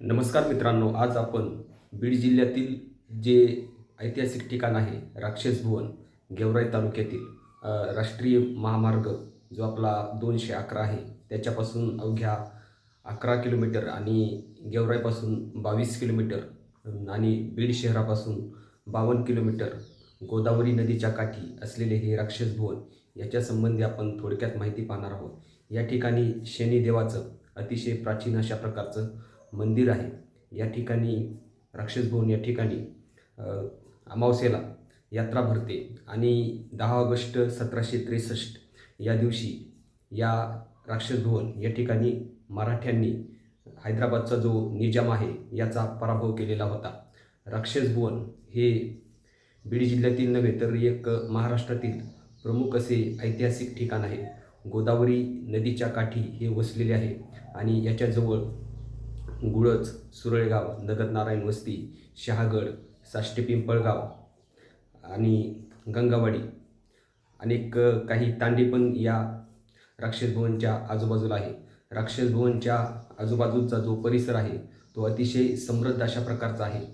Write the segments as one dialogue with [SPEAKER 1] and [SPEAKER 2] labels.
[SPEAKER 1] नमस्कार मित्रांनो आज आपण बीड जिल्ह्यातील जे ऐतिहासिक ठिकाण आहे राक्षस भुवन गेवराई तालुक्यातील राष्ट्रीय महामार्ग जो आपला दोनशे अकरा आहे त्याच्यापासून अवघ्या अकरा किलोमीटर आणि गेवराईपासून बावीस किलोमीटर आणि बीड शहरापासून बावन्न किलोमीटर गोदावरी नदीच्या काठी असलेले हे राक्षस भुवन याच्या संबंधी आपण थोडक्यात माहिती पाहणार आहोत. या ठिकाणी शनिदेवाचं अतिशय प्राचीन अशा प्रकारचं मंदिर आहे. या ठिकाणी राक्षसभवन या ठिकाणी अमावस्येला यात्रा भरते आणि दहा ऑगस्ट सतराशे त्रेसष्ट या दिवशी या राक्षसभवन या ठिकाणी मराठ्यांनी हैदराबादचा जो निजाम आहे याचा पराभव केलेला होता. राक्षसभुवन हे बीड जिल्ह्यातील नव्हे तर एक महाराष्ट्रातील प्रमुख असे ऐतिहासिक ठिकाण आहे. गोदावरी नदीच्या काठी हे वसलेले आहे आणि याच्याजवळ गुळज सुरळेगाव नगरनारायण वस्ती शहागड साष्टी पिंपळगाव आणि गंगावाडी. अनेक काही तांडे पण या राक्षस भवनच्या आजूबाजूला आहे. राक्षस भवनच्या आजूबाजूचा जो परिसर आहे तो अतिशय समृद्ध अशा प्रकारचा आहे.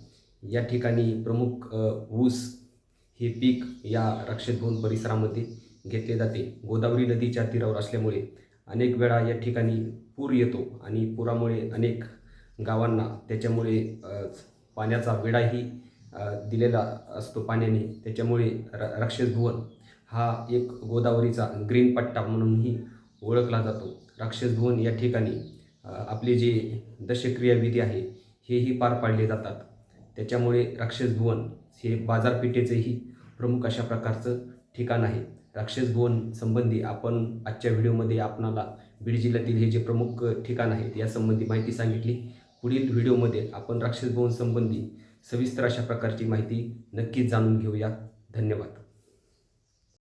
[SPEAKER 1] या ठिकाणी प्रमुख ऊस हे पीक या राक्षस भवन परिसरामध्ये घेतले जाते. गोदावरी नदीच्या तीरावर असल्यामुळे अनेक वेळा या ठिकाणी पूर येतो आणि पुरामुळे अनेक गावांना. त्याच्यामुळे पाण्याचा वेढाही दिलेला असतो पाण्याने. त्याच्यामुळे र राक्षसभुवन हा एक गोदावरीचा ग्रीन पट्टा म्हणूनही ओळखला जातो. राक्षसभुवन या ठिकाणी आपली जी दशक्रियाविधी विधी आहे हेही पार पाडले जातात. त्याच्यामुळे राक्षसभुवन हे बाजारपेठेचेही प्रमुख अशा प्रकारचं ठिकाण आहे. राक्षसभुवन संबंधी आपण आजच्या व्हिडिओमध्ये आपणाला बीड जिल्ह्यातील हे जे प्रमुख ठिकाण आहेत यासंबंधी माहिती सांगितली. पुढील व्हिडिओमध्ये आपण राक्षस भवन संबंधी सविस्तर अशा प्रकारची माहिती नक्कीच जाणून घेऊया. धन्यवाद.